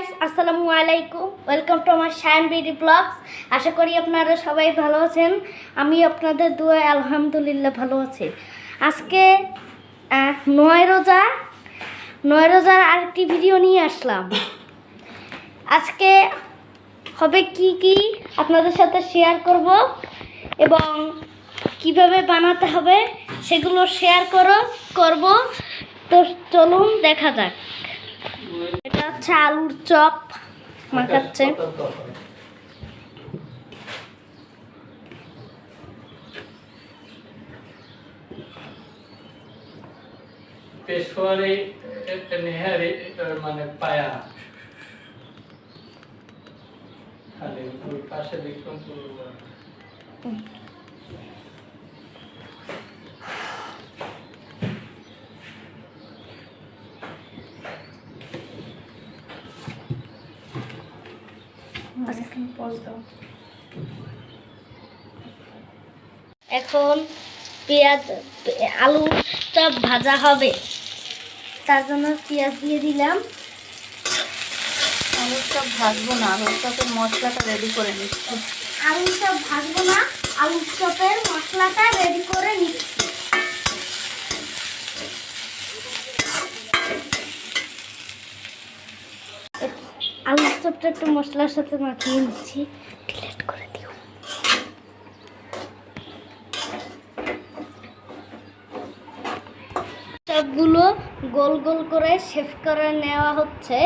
Guys আসসালামু আলাইকুম। Welcome to আমার শায়ন বিডি ব্লগস আশা করি আপনারা সবাই ভালো আছেন। আমি আপনাদের দুয়ায় আলহামদুলিল্লাহ ভালো আছি। আজকে নয় রোজা। নয় রোজার আরেকটি ভিডিও নিয়ে আসলাম। আজকে হবে কি কি আপনাদের সাথে শেয়ার করব এবং কীভাবে বানাতে হবে সেগুলো শেয়ার করো, করব। তো চলুন দেখা যাক। এটা আলুর চপ মাখাচ্ছে। পেশোয়ারি নেহারি মানে পায়া। ওই পাশে বিক্রমপুর এখন পেঁয়াজ আলু চপ ভাজা হবে। তার জন্য পেঁয়াজ দিয়ে দিলাম। আলুর চপ ভাজবো না আলুর চপের মশলাটা রেডি করে নিচ্ছি। আলু চপ ভাজবো না আলুর চপের মশলাটা রেডি করে নিচ্ছি। চপটা একটু মশলার সাথে মাখিয়ে নিচ্ছি। ডিলেট করে দিও। সবগুলো গোল গোল করে শেফ করে নেওয়া হচ্ছে।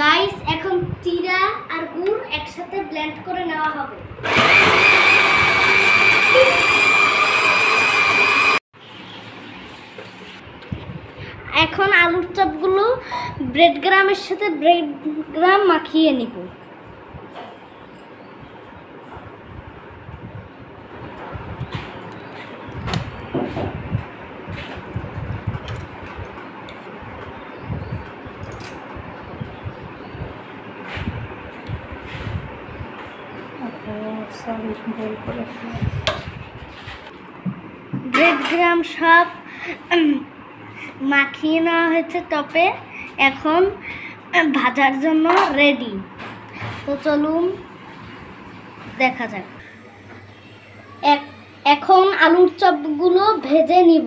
গাইস এখন চিরা আর গুড় একসাথে ব্লেন্ড করে নেওয়া হবে। এখন আলুর চপগুলো ব্রেড গ্রামের সাথে ব্রেড গ্রাম মাখিয়ে নিব। গ্রাম সব মাখিয়ে নেওয়া হয়েছে টপে। এখন ভাজার জন্য রেডি তো চলুন, দেখা যাক। এখন আলুর চপগুলো ভেজে নিব।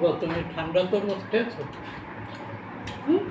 বাবা তুমি ঠান্ডা তরমুজ খেয়েছো? হুম?